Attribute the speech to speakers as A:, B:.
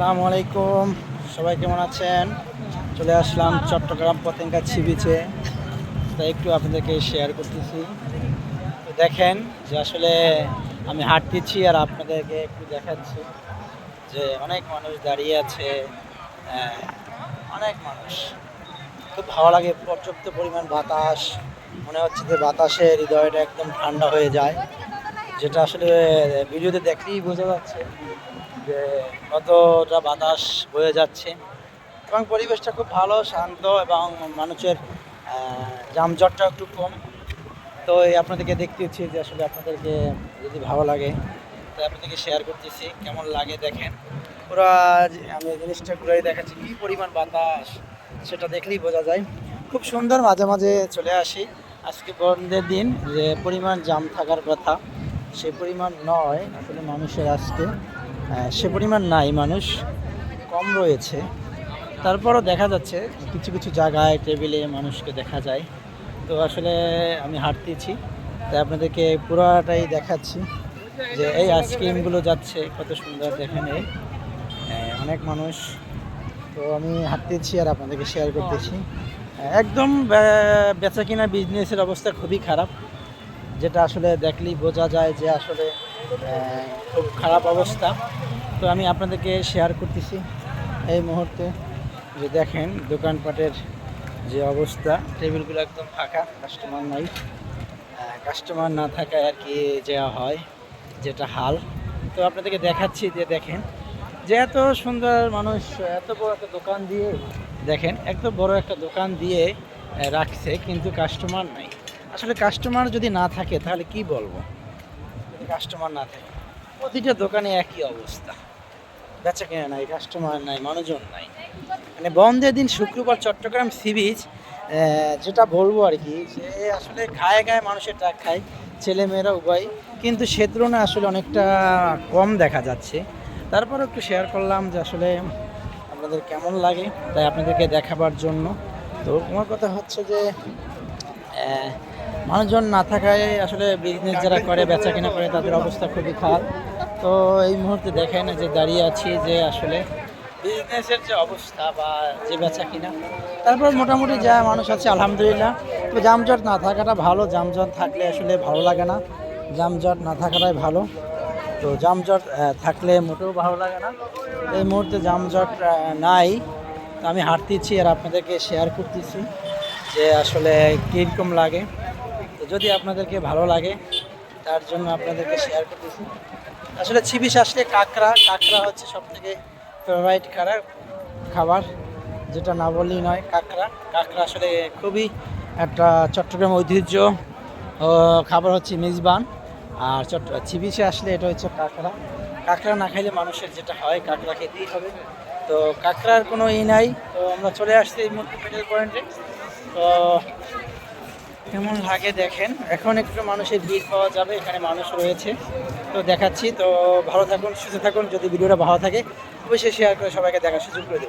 A: আসসালামু আলাইকুম। সবাই কেমন আছেন? চলে আসলাম চট্টগ্রাম পতেঙ্গা ছিবিচে তো একটু আপনাদেরকে শেয়ার করতেছি। তো দেখেন যে আসলে আমি হাঁটতেছি আর আপনাদেরকে একটু দেখাচ্ছি যে অনেক মানুষ দাঁড়িয়ে আছে। অনেক মানুষ। খুব ভালো লাগে পর্যাপ্ত পরিমাণ বাতাস। মনে হচ্ছে যে বাতাসে হৃদয়টা একদম ঠান্ডা হয়ে যায়। যেটা আসলে ভিডিওতে দেখলেই বোঝা যাচ্ছে যে কতটা বাতাস বয়ে যাচ্ছে। এবং পরিবেশটা খুব ভালো, শান্ত এবং মানুষের যানজটটা একটু কম। তো এই আপনাদেরকে দেখতেছি যে আসলে আপনাদেরকে যদি ভালো লাগে, তো আপনাদেরকে শেয়ার করতেছি, কেমন লাগে দেখেন। পুরো আমি জিনিসটা ঘুরে দেখাচ্ছি, কী পরিমাণ বাতাস, সেটা দেখলেই বোঝা যায়। খুব সুন্দর মাঝে মাঝে চলে আসি। আজকে বন্ধের দিন, যে পরিমাণ জাম থাকার কথা। সে পরিমাণ নয়, আসলে মানুষের আজকে সে পরিমাণ নাই, মানুষ কম রয়েছে। তারপরও দেখা যাচ্ছে, কিছু কিছু জায়গায় টেবিলে মানুষকে দেখা যায়। তো আসলে আমি হাঁটতেছি তাই আপনাদেরকে পুরোটাই দেখাচ্ছি যে এই আইসক্রিমগুলো যাচ্ছে, কত সুন্দর দেখেন এই। অনেক মানুষ। তো আমি হাঁটতেছি আর আপনাদেরকে শেয়ার করতেছি। একদম বেচা কিনা বিজনেসের অবস্থা খুবই খারাপ। যেটা আসলে দেখলেই বোঝা যায় যে আসলে খুব খারাপ অবস্থা। তো আমি আপনাদেরকে শেয়ার করতেছি এই মুহূর্তে যে দেখেন, দোকানপাটের যে অবস্থা। টেবিলগুলো একদম ফাঁকা কাস্টমার নাই। কাস্টমার না থাকায় আর কি যাওয়া হয়, যেটা হাল। তো আপনাদেরকে দেখাচ্ছি যে দেখেন, যে এত সুন্দর মানুষ, এত বড় একটা দোকান দিয়ে, দেখেন, এত বড় একটা দোকান দিয়ে রাখছে, কিন্তু কাস্টমার নাই। আসলে কাস্টমার যদি না থাকে, তাহলে কি বলব? যদি কাস্টমার না থাকে, প্রতিটা দোকানে একই অবস্থা। বেচা কেনা নাই কাস্টমার নাই, মানুষজন নাই। মানে বন্ধের দিন শুক্রবার চট্টগ্রাম সি বিচ যেটা বলব আর কি, যে আসলে গায়ে গায়ে মানুষের টাক খায় ছেলে মেয়েরা উভয়। কিন্তু সে তুলনায় আসলে অনেকটা কম দেখা যাচ্ছে। তারপরে একটু শেয়ার করলাম যে আসলে আপনাদের কেমন লাগে, তাই আপনাদেরকে দেখাবার জন্য। তো আমার কথা হচ্ছে যে মানুষজন না থাকায় আসলে বিজনেস যারা করে বেচা কেনা করে, তাদের অবস্থা খুবই খারাপ। তো এই মুহূর্তে দেখায় না যে দাঁড়িয়ে আছি যে আসলে বিজনেসের যে অবস্থা বা যে বেচা কিনা তারপর মোটামুটি যা মানুষ আছে, আলহামদুলিল্লাহ। তো জামজট না থাকাটা ভালো জামজট থাকলে আসলে ভালো লাগে না। জামজট না থাকাটাই ভালো। তো জামজট থাকলে মোটেও ভালো লাগে না। এই মুহূর্তে জামজট নাই। তো আমি হাঁটতেছি আর আপনাদেরকে শেয়ার করতেছি যে আসলে কীরকম লাগে। যদি আপনাদেরকে ভালো লাগে, তার জন্য আপনাদেরকে শেয়ার করতেছি। আসলে ছিবিস আসলে কাঁকড়া কাঁকড়া হচ্ছে সব থেকে ফেভারিট খাবার, যেটা না বললেই নয়, কাঁকড়া। কাঁকড়া আসলে খুবই একটা চট্টগ্রাম ঐতিহ্য খাবার হচ্ছে মেজবান। আর চট্ট ছিবিসে আসলে এটা হচ্ছে কাঁকড়া। কাঁকড়া না খাইলে মানুষের যেটা হয়, কাঁকড়া খেতেই হবে। তো কাঁকড়ার কোনো ই নাই। তো আমরা চলে আসছি এই মুহূর্তে পয়েন্টে তো কেমন লাগে দেখেন? এখন একটু মানুষের ভিড় পাওয়া যাবে, এখানে মানুষ রয়েছে। তো দেখাচ্ছি, তো ভালো থাকুন, সুস্থ থাকুন, যদি ভিডিওটা ভালো থাকে, অবশ্যই শেয়ার করে সবাইকে দেখার সুযোগ করে দেবেন।